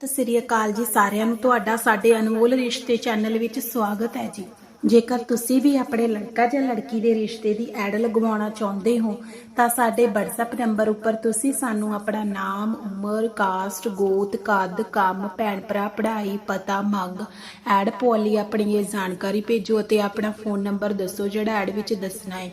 ਸਤਿ ਸ੍ਰੀ ਅਕਾਲ ਜੀ ਸਾਰਿਆਂ ਨੂੰ। ਤੁਹਾਡਾ ਸਾਡੇ ਅਨਮੋਲ ਰਿਸ਼ਤੇ ਚੈਨਲ ਵਿੱਚ ਸਵਾਗਤ ਹੈ ਜੀ। ਜੇਕਰ ਤੁਸੀਂ ਵੀ ਆਪਣੇ ਲੜਕਾ ਜਾਂ ਲੜਕੀ ਦੇ ਰਿਸ਼ਤੇ ਦੀ ਐਡ ਲਗਵਾਉਣਾ ਚਾਹੁੰਦੇ ਹੋ, ਤਾਂ ਸਾਡੇ WhatsApp ਨੰਬਰ ਉੱਪਰ ਤੁਸੀਂ ਸਾਨੂੰ ਆਪਣਾ ਨਾਮ, ਉਮਰ ਕਾਸਟ ਗੋਤ, ਕੱਦ, ਕੰਮ, ਭੈਣ ਭਰਾ, ਪੜ੍ਹਾਈ, ਪਤਾ, ਮੰਗ, ਐਡ ਪੋਲੀ ਆਪਣੀ ਇਹ ਜਾਣਕਾਰੀ ਭੇਜੋ ਅਤੇ ਆਪਣਾ ਫੋਨ ਨੰਬਰ ਦੱਸੋ ਜਿਹੜਾ ਐਡ ਵਿੱਚ ਦੱਸਣਾ ਹੈ।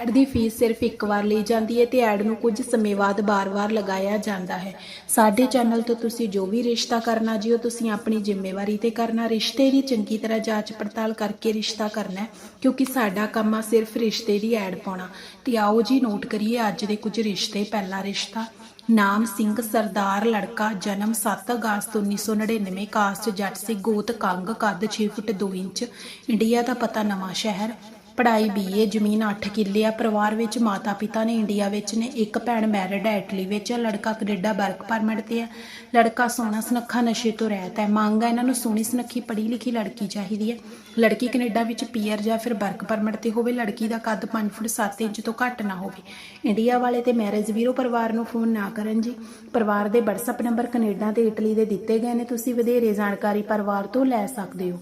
ਐਡ ਦੀ ਫੀਸ ਸਿਰਫ ਇੱਕ ਵਾਰ ਲਈ ਜਾਂਦੀ ਹੈ ਤੇ ਐਡ ਨੂੰ ਕੁਝ ਸਮੇਂ ਬਾਅਦ ਬਾਰ-ਬਾਰ ਲਗਾਇਆ ਜਾਂਦਾ ਹੈ। ਸਾਡੇ ਚੈਨਲ ਤੋਂ ਤੁਸੀਂ ਜੋ ਵੀ ਰਿਸ਼ਤਾ ਕਰਨਾ ਜੀ, ਉਹ ਤੁਸੀਂ ਆਪਣੀ ਜ਼ਿੰਮੇਵਾਰੀ ਤੇ ਕਰਨਾ, ਰਿਸ਼ਤੇ ਦੀ ਚੰਗੀ ਤਰ੍ਹਾਂ ਜਾਂਚ ਪੜਤਾਲ ਕਰਕੇ ਰਿਸ਼ਤਾ ਕਰਨਾ ਕਿਉਂਕਿ ਸਾਡਾ ਕੰਮ ਆ ਸਿਰਫ ਰਿਸ਼ਤੇ ਦੀ ਐਡ ਪਾਉਣਾ। ਤੇ ਆਓ ਜੀ ਨੋਟ ਕਰੀਏ, ਅੱਜ ਦੇ ਕੁਝ ਰਿਸ਼ਤੇ, ਪਹਿਲਾ ਰਿਸ਼ਤਾ, ਨਾਮ ਸਿੰਘ ਸਰਦਾਰ ਲੜਕਾ, ਜਨਮ 7 ਅਗਸਤ 1999 ਕਾਸਟ ਜੱਟ ਸੀ, ਗੋਤ ਕੰਗ, ਕੱਦ 6 ਫੁੱਟ 2 ਇੰਚ, ਇੰਡੀਆ ਦਾ ਪਤਾ ਨਵਾਂ ਸ਼ਹਿਰ। ਪੜ੍ਹਾਈ ਬੀਏ ਜ਼ਮੀਨ 8 ਕਿੱਲੇ ਆ ਪਰਿਵਾਰ ਵਿੱਚ ਮਾਤਾ ਪਿਤਾ ਨੇ ਇੰਡੀਆ ਵਿੱਚ ਨੇ ਇੱਕ ਭੈਣ ਮੈਰਿਡ ਹੈ ਇਟਲੀ ਵਿੱਚ ਆ, ਲੜਕਾ ਕੈਨੇਡਾ ਵਰਕ ਪਰਮਿਟ ਤੇ ਹੈ ਲੜਕਾ ਸੋਹਣਾ ਸੁਨੱਖਾ ਨਸ਼ੇ ਤੋਂ ਰਹਿਤ ਹੈ ਮੰਗ ਹੈ ਇਹਨਾਂ ਨੂੰ ਸੋਹਣੀ ਸੁਨੱਖੀ ਪੜ੍ਹੀ ਲਿਖੀ ਲੜਕੀ ਚਾਹੀਦੀ ਹੈ ਲੜਕੀ ਕੈਨੇਡਾ ਵਿੱਚ ਪੀਆਰ ਜਾਂ ਫਿਰ ਵਰਕ ਪਰਮਿਟ ਤੇ ਹੋਵੇ ਲੜਕੀ ਦਾ ਕੱਦ 5 ਫੁੱਟ 7 ਇੰਚ ਤੋਂ ਘੱਟ ਨਾ ਹੋਵੇ ਇੰਡੀਆ ਵਾਲੇ ਤੇ ਮੈਰਿਜ ਵੀਰੋ ਪਰਿਵਾਰ ਨੂੰ ਫੋਨ ਨਾ ਕਰਨ ਜੀ ਪਰਿਵਾਰ ਦੇ WhatsApp ਨੰਬਰ ਕੈਨੇਡਾ ਤੇ ਇਟਲੀ ਦੇ ਦਿੱਤੇ ਗਏ ਨੇ ਤੁਸੀਂ ਵਧੇਰੇ ਜਾਣਕਾਰੀ ਪਰਿਵਾਰ ਤੋਂ ਲੈ ਸਕਦੇ ਹੋ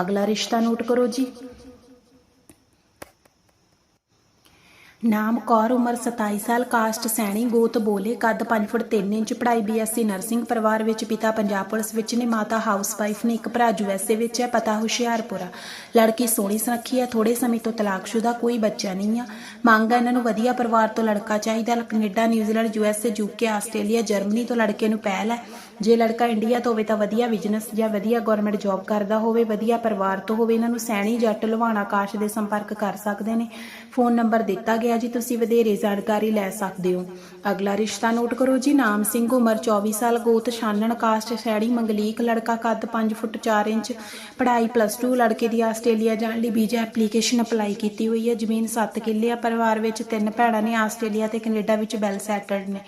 ਅਗਲਾ ਰਿਸ਼ਤਾ ਨੋਟ ਕਰੋ ਜੀ। ਨਾਮ ਕੌਰ, ਉਮਰ 27 ਸਾਲ, ਕਾਸਟ ਸੈਣੀ, ਗੋਤ ਬੋਲੇ, ਕੱਦ 5 ਫੁੱਟ 3 ਇੰਚ, ਪੜ੍ਹਾਈ ਬੀਐਸਸੀ ਨਰਸਿੰਗ ਪਰਿਵਾਰ ਵਿੱਚ ਪਿਤਾ ਪੰਜਾਬ ਪੁਲਿਸ ਵਿੱਚ ਨੇ, ਮਾਤਾ ਹਾਊਸਵਾਈਫ ਨੇ, ਇੱਕ ਭਰਾ ਯੂਐਸਏ ਵਿੱਚ ਹੈ, ਪਤਾ ਹੁਸ਼ਿਆਰਪੁਰਾ ਲੜਕੀ ਸੋਹਣੀ ਸੁਨੱਖੀ ਹੈ ਥੋੜੇ ਸਮੇਂ ਤੋਂ ਤਲਾਕਸ਼ੁਦਾ, ਕੋਈ ਬੱਚਾ ਨਹੀਂ ਆ। ਮੰਗ ਹੈ ਇਹਨਾਂ ਨੂੰ ਵਧੀਆ ਪਰਿਵਾਰ ਤੋਂ ਲੜਕਾ ਚਾਹੀਦਾ Canada New Zealand USA UK Australia, Germany ਤੋਂ ਲੜਕੇ ਨੂੰ ਪਹਿਲ ਹੈ। ਜੇ ਲੜਕਾ ਇੰਡੀਆ ਤੋਂ ਹੋਵੇ ਤਾਂ ਵਧੀਆ ਬਿਜ਼ਨਸ ਜਾਂ ਵਧੀਆ ਗਵਰਨਮੈਂਟ ਜੌਬ ਕਰਦਾ ਹੋਵੇ, ਵਧੀਆ ਪਰਿਵਾਰ ਤੋਂ ਹੋਵੇ, ਇਹਨਾਂ ਨੂੰ ਸੈਣੀ ਜੱਟ ਲੁਹਾਣਾ ਆਕਾਸ਼ ਦੇ ਸੰਪਰਕ ਕਰ ਸਕਦੇ ਨੇ। ਫੋਨ ਨੰਬਰ ਦਿੱਤਾ ਗਿਆ ਜੀ, ਤੁਸੀਂ ਵਧੇਰੇ ਜਾਣਕਾਰੀ ਲੈ ਸਕਦੇ ਹੋ। ਅਗਲਾ ਰਿਸ਼ਤਾ ਨੋਟ ਕਰੋ ਜੀ, ਨਾਮ ਸਿੰਘ, ਉਮਰ 24 ਸਾਲ, ਗੋਤ ਛਾਨਣ ਕਾਸਟ ਸ਼ੈੜੀ, ਮੰਗਲੀਕ, ਲੜਕਾ ਕੱਦ 5 ਫੁੱਟ 4 ਇੰਚ, ਪੜ੍ਹਾਈ ਪਲੱਸ 2 ਲੜਕੇ ਦੀ ਆਸਟ੍ਰੇਲੀਆ ਜਾਣ ਲਈ ਵੀਜ਼ਾ ਐਪਲੀਕੇਸ਼ਨ ਅਪਲਾਈ ਕੀਤੀ ਹੋਈ ਹੈ। ਜ਼ਮੀਨ 7 ਕਿੱਲੇ ਆ, ਪਰਿਵਾਰ ਵਿੱਚ ਤਿੰਨ ਭੈਣਾਂ ਨੇ, ਆਸਟ੍ਰੇਲੀਆ ਤੇ ਕੈਨੇਡਾ ਵਿੱਚ ਵੈਲ ਸੈਟਲਡ ਨੇ।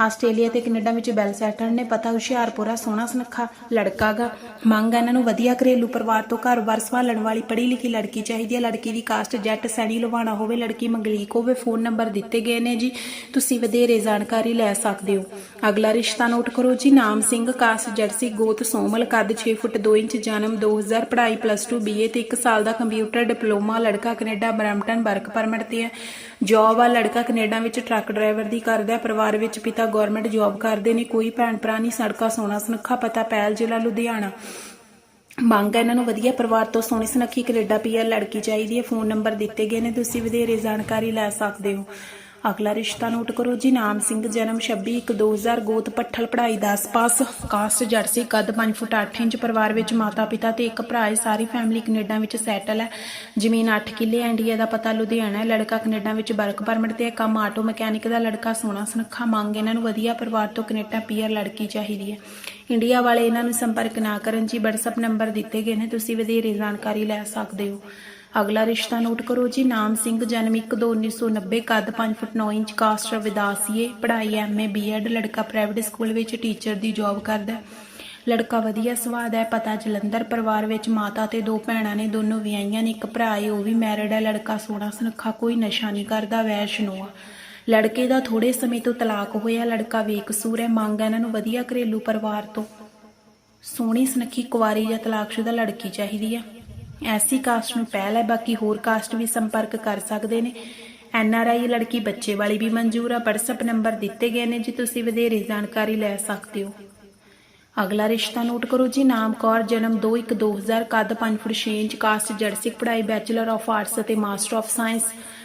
ਆਸਟ੍ਰੇਲੀਆ ਤੇ ਕੈਨੇਡਾ ਵਿੱਚ ਬੈਲ ਸੈਟਲਡ ਨੇ ਪਤਾ ਹੁਸ਼ਿਆਰਪੁਰਾ ਸੋਹਣਾ ਸੁਨੱਖਾ ਲੜਕਾ ਗਾ। ਮੰਗ ਇਹਨਾਂ ਨੂੰ ਵਧੀਆ ਘਰੇਲੂ ਪਰਿਵਾਰ ਤੋਂ ਘਰ-ਬਾਰ ਸੰਭਾਲਣ ਵਾਲੀ ਪੜ੍ਹੀ ਲਿਖੀ ਲੜਕੀ ਚਾਹੀਦੀ ਹੈ। ਲੜਕੀ ਦੀ ਕਾਸਟ ਜੱਟ ਸੈਣੀ ਲੁਹਾਣਾ ਹੋਵੇ, ਲੜਕੀ ਮੰਗਲੀਕ ਹੋਵੇ, ਫੋਨ ਨੰਬਰ ਦਿੱਤੇ ਗਏ ਨੇ ਜੀ। ਤੁਸੀਂ ਵਧੇਰੇ ਜਾਣਕਾਰੀ ਲੈ ਸਕਦੇ ਹੋ। ਅਗਲਾ ਰਿਸ਼ਤਾ ਨੋਟ ਕਰੋ ਜੀ। ਨਾਮ ਸਿੰਘ ਕਾਸਟ ਜਰਸੀ ਗੋਤ ਸੋਮਲ, ਕੱਦ 6 ਫੁੱਟ 2 ਇੰਚ, ਜਨਮ 2000 ਪੜ੍ਹਾਈ ਪਲੱਸ 2 ਬੀਏ ਤੇ 1 ਸਾਲ ਦਾ ਕੰਪਿਊਟਰ ਡਿਪਲੋਮਾ। ਲੜਕਾ ਕੈਨੇਡਾ ਬਰੈਂਪਟਨ ਵਰਕ ਪਰਮਿਟ ਤੇ ਹੈ। ਜੌਬ ਆ ਲੜਕਾ ਕੈਨੇਡਾ ਵਿੱਚ ਟਰੱਕ ਡਰਾਈਵਰ ਦੀ ਕਰਦਾ ਪਰਿਵਾਰ ਵਿੱਚ ਪਿਤਾ ਗਵਰਨਮੈਂਟ ਜੌਬ ਕਰਦੇ ਨੇ, ਕੋਈ ਭੈਣ ਭਰਾ ਨਹੀਂ, ਸੜਕਾ ਸੋਨਾ ਸੁਨੱਖਾ ਪਤਾ, ਪੈਲ ਜ਼ਿਲ੍ਹਾ ਲੁਧਿਆਣਾ। ਮੰਗ ਹੈ ਇਹਨਾਂ ਨੂੰ ਵਧੀਆ ਪਰਿਵਾਰ ਤੋਂ ਸੋਹਣੀ ਸੁਨੱਖੀ ਕੈਨੇਡਾ ਪੀਆਰ ਲੜਕੀ ਚਾਹੀਦੀ ਹੈ, ਫੋਨ ਨੰਬਰ ਦਿੱਤੇ ਗਏ ਨੇ, ਤੁਸੀਂ ਵਧੇਰੇ ਜਾਣਕਾਰੀ ਲੈ ਸਕਦੇ ਹੋ। ਅਗਲਾ ਰਿਸ਼ਤਾ ਨੋਟ ਕਰੋ ਜੀ ਨਾਮ ਸਿੰਘ ਜਨਮ 26 1 2000 ਗੋਤ ਪੱਠਲ ਪੜ੍ਹਾਈ 10 ਪਾਸ। ਕਾਸਟ ਜਰਸੀ ਕੱਦ 5 ਫੁੱਟ 8 ਇੰਚ ਪਰਿਵਾਰ ਵਿੱਚ ਮਾਤਾ ਪਿਤਾ ਤੇ ਇੱਕ ਭਰਾ ਹੈ ਸਾਰੀ ਫੈਮਿਲੀ ਕੈਨੇਡਾ ਵਿੱਚ ਸੈਟਲ ਹੈ। ਜ਼ਮੀਨ 8 ਕਿੱਲੇ ਹੈ, ਇੰਡੀਆ ਦਾ ਪਤਾ ਲੁਧਿਆਣਾ ਹੈ। ਲੜਕਾ ਕੈਨੇਡਾ ਵਿੱਚ ਵਰਕ ਪਰਮਿਟ ਤੇ ਕੰਮ ਆਟੋ ਮਕੈਨਿਕ ਦਾ ਲੜਕਾ ਸੋਹਣਾ ਸੁਨੱਖਾ ਮੰਗ ਇਹਨਾਂ ਨੂੰ ਵਧੀਆ ਪਰਿਵਾਰ ਤੋਂ ਕੈਨੇਡਾ ਪੀਆਰ ਲੜਕੀ ਚਾਹੀਦੀ ਹੈ। ਇੰਡੀਆ ਵਾਲੇ ਇਹਨਾਂ ਨੂੰ ਸੰਪਰਕ ਨਾ ਕਰਨ ਜੀ WhatsApp ਨੰਬਰ ਦਿੱਤੇ ਗਏ ਨੇ ਤੁਸੀਂ ਵਧੇਰੇ ਜਾਣਕਾਰੀ ਲੈ ਸਕਦੇ ਹੋ। ਅਗਲਾ ਰਿਸ਼ਤਾ ਨੋਟ ਕਰੋ ਜੀ। ਨਾਮ ਸਿੰਘ, ਜਨਮ 1/2/1990 ਕੱਦ 5 ਫੁੱਟ 9 ਇੰਚ, ਕਾਸਟ ਵਿਦਾਸੀਏ ਪੜ੍ਹਾਈ ਐਮਏ ਬੀਐਡ। ਲੜਕਾ ਪ੍ਰਾਈਵੇਟ ਸਕੂਲ ਵਿੱਚ ਟੀਚਰ ਦੀ ਜੌਬ ਕਰਦਾ ਲੜਕਾ ਵਧੀਆ ਸਵਾਦ ਹੈ, ਪਤਾ ਜਲੰਧਰ ਪਰਿਵਾਰ ਵਿੱਚ ਮਾਤਾ ਤੇ ਦੋ ਭੈਣਾਂ ਨੇ, ਦੋਨੋਂ ਵਿਆਹੀਆਂ ਨੇ, ਇੱਕ ਭਰਾ ਹੈ, ਉਹ ਵੀ ਮੈਰਿਡ ਹੈ। ਲੜਕਾ ਸੋਹਣਾ ਸੁਨੱਖਾ, ਕੋਈ ਨਸ਼ਾ ਨਹੀਂ ਕਰਦਾ ਵੈਸ਼ਨੋ ਆ ਲੜਕੇ ਦਾ ਥੋੜੇ ਸਮੇਂ ਤੋਂ ਤਲਾਕ ਹੋਇਆ, ਲੜਕਾ ਬੇਕਸੂਰ ਹੈ, ਮੰਗ ਹੈ ਇਹਨਾਂ ਨੂੰ ਵਧੀਆ ਘਰੇਲੂ ਪਰਿਵਾਰ ਤੋਂ। ਸੋਹਣੀ ਸੁਨੱਖੀ ਕੁਵਾਰੀ ਜਾਂ ਤਲਾਕਸ਼ੁਦਾ ਲੜਕੀ ਚਾਹੀਦੀ ਹੈ। ਐਸੀ ਕਾਸਟ ਨੂੰ ਪਹਿਲ ਹੈ, ਬਾਕੀ ਹੋਰ ਕਾਸਟ ਵੀ ਸੰਪਰਕ ਕਰ ਸਕਦੇ ਨੇ। ਐਨ ਆਰ ਆਈ ਲੜਕੀ ਬੱਚੇ ਵਾਲੀ ਵੀ ਮਨਜ਼ੂਰ ਆ WhatsApp ਨੰਬਰ ਦਿੱਤੇ ਗਏ ਨੇ ਜੀ, ਤੁਸੀਂ ਵਧੇਰੇ ਜਾਣਕਾਰੀ ਲੈ ਸਕਦੇ ਹੋ। ਅਗਲਾ ਰਿਸ਼ਤਾ ਨੋਟ ਕਰੋ ਜੀ, ਨਾਮ ਕੌਰ, ਜਨਮ 2/1/2000 ਕੱਦ 5 ਫੁੱਟ 6 ਇੰਚ ਕਾਸਟ ਜਰਸਿਕ ਪੜ੍ਹਾਈ ਬੈਚਲਰ ਆਫ ਆਰਟਸ ਅਤੇ ਮਾਸਟਰ ਆਫ ਸਾਇੰਸ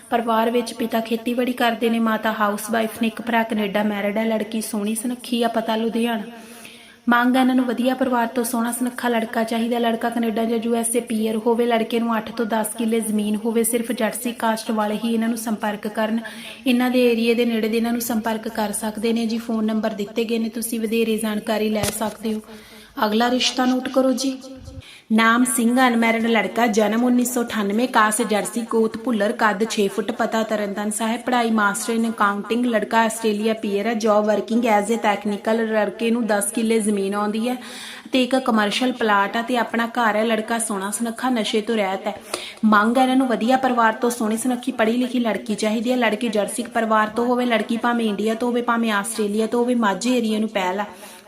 ਪਰਿਵਾਰ ਵਿੱਚ ਪਿਤਾ ਖੇਤੀਬਾੜੀ ਕਰਦੇ ਨੇ, ਮਾਤਾ ਹਾਊਸ ਵਾਈਫ ਨੇ ਇੱਕ ਭਰਾ, ਕੈਨੇਡਾ ਮੈਰਿਡ ਹੈ ਲੜਕੀ ਸੋਹਣੀ ਸੁਨੱਖੀ ਆ, ਪਤਾ ਲੁਧਿਆਣਾ। ਮੰਗ ਹੈ ਇਹਨਾਂ ਨੂੰ ਵਧੀਆ ਪਰਿਵਾਰ ਤੋਂ ਸੋਹਣਾ ਸੁਨੱਖਾ ਲੜਕਾ ਚਾਹੀਦਾ। ਲੜਕਾ ਕੈਨੇਡਾ ਜਾਂ ਯੂਐਸਏ ਪੀਅਰ ਹੋਵੇ, ਲੜਕੇ ਨੂੰ 8 ਤੋਂ 10 ਕਿੱਲੇ ਜ਼ਮੀਨ ਹੋਵੇ, ਸਿਰਫ ਜਰਸੀ ਕਾਸਟ ਵਾਲੇ ਹੀ ਇਹਨਾਂ ਨੂੰ ਸੰਪਰਕ ਕਰਨ। ਇਹਨਾਂ ਦੇ ਏਰੀਏ ਦੇ ਨੇੜੇ ਦੇ ਇਹਨਾਂ ਨੂੰ ਸੰਪਰਕ ਕਰ ਸਕਦੇ ਨੇ। ਜੀ, ਫੋਨ ਨੰਬਰ ਦਿੱਤੇ ਗਏ ਨੇ, ਤੁਸੀਂ ਵਧੇਰੇ ਜਾਣਕਾਰੀ ਲੈ ਸਕਦੇ ਹੋ। ਅਗਲਾ ਰਿਸ਼ਤਾ ਨੋਟ ਕਰੋ ਜੀ। ਨਾਮ ਸਿੰਘ ਅਨਮੈਰਿਡ ਲੜਕਾ ਜਨਮ 1998 ਕਾਸ ਜਰਸੀ ਕੋਤ ਭੁੱਲਰ ਕੱਦ 6 ਫੁੱਟ ਪਤਾ ਤਰਨਤਨ ਸਾਹਿਬ ਪੜ੍ਹਾਈ ਮਾਸਟਰ ਇਨ ਅਕਾਊਂਟਿੰਗ ਲੜਕਾ ਆਸਟ੍ਰੇਲੀਆ ਪੀਅਰ ਹੈ job working as a technical ਲੜਕੇ ਨੂੰ 10 ਕਿੱਲੇ ਜ਼ਮੀਨ ਆਉਂਦੀ ਹੈ ਤੇ ਇੱਕ ਕਮਰਸ਼ੀਅਲ ਪਲਾਟ ਆ ਤੇ ਆਪਣਾ ਘਰ ਹੈ, ਲੜਕਾ ਸੋਹਣਾ ਸੁਨੱਖਾ ਨਸ਼ੇ ਤੋਂ ਰਹਿਤ ਹੈ। ਮੰਗ ਹੈ ਇਹਨਾਂ ਨੂੰ ਵਧੀਆ ਪਰਿਵਾਰ ਤੋਂ ਸੋਹਣੀ ਸੁਨੱਖੀ ਪੜ੍ਹੀ ਲਿਖੀ ਲੜਕੀ ਚਾਹੀਦੀ ਹੈ, ਲੜਕੀ ਜਰਸੀ ਪਰਿਵਾਰ ਤੋਂ ਹੋਵੇ, ਲੜਕੀ ਭਾਵੇਂ ਇੰਡੀਆ ਤੋਂ ਹੋਵੇ, ਭਾਵੇਂ ਆਸਟ੍ਰੇਲੀਆ ਤੋਂ ਹੋਵੇ, ਮਾਝੇ ਏਰੀਆ ਨੂੰ ਪਹਿਲ ਆ।